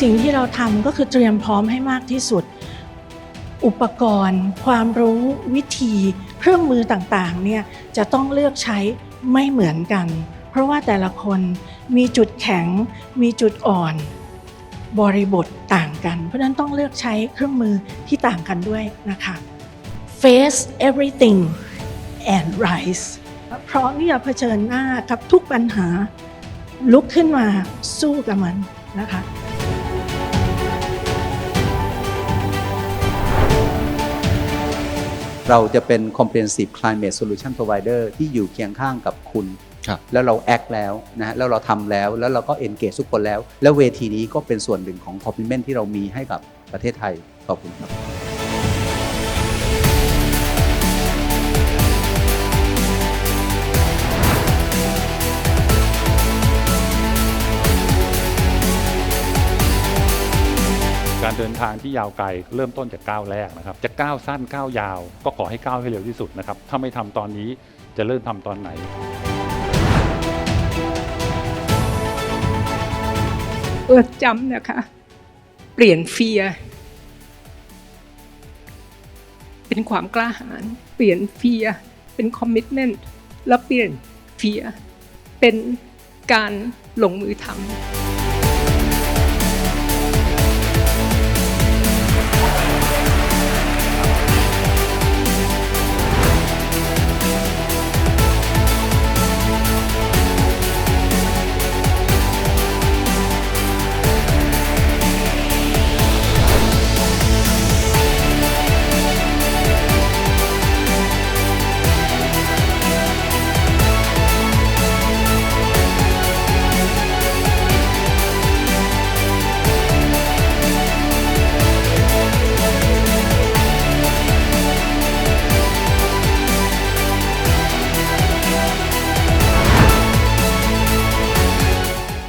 สิ่งที่เราทำก็คือเตรียมพร้อมให้มากที่สุด อุปกรณ์ ความรู้วิธีเครื่องมือต่างๆเนี่ยจะต้องเลือกใช้ไม่เหมือนกัน เพราะว่าแต่ละคนมีจุดแข็ง มีจุดอ่อน บริบทต่างกัน เพราะนั้นต้องเลือกใช้เครื่องมือที่ต่างกันด้วยนะคะ face everything and rise พร้อมที่จะเผชิญหน้ากับทุกปัญหาลุกขึ้นมาสู้กับมันนะคะ เราจะเป็น comprehensive climate solution provider ที่อยู่เคียงข้างกับคุณ ครับ แล้วเรา act แล้วนะฮะแล้วเราทำแล้วแล้วเราก็ engage ทุกคนแล้ว แล้วเวทีนี้ก็เป็นส่วนหนึ่งของ commitment ที่เรามีให้กับประเทศไทยขอบคุณครับ การเดินทางที่ยาวไกลเริ่มต้นจากก้าวแรกนะครับ จะก้าวสั้นก้าวยาว ก็ขอให้ก้าวให้เร็วที่สุดนะครับ ถ้าไม่ทำตอนนี้จะเริ่มทำตอนไหนเอิร์ธจำนะคะ เปลี่ยนเฟีย เป็นความกล้าหาญเปลี่ยนเฟีย เป็นคอมมิชเมนต์แล้วเปลี่ยนเฟีย เป็นการลงมือทำ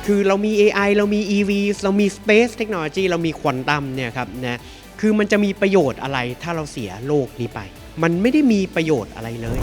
คือเรามี AI เรามี EV เรามี Space Technology เรามีควอนตัมเนี่ยครับนะคือมันจะมีประโยชน์อะไรถ้าเราเสียโลกนี้ไป มันไม่ได้มีประโยชน์อะไรเลย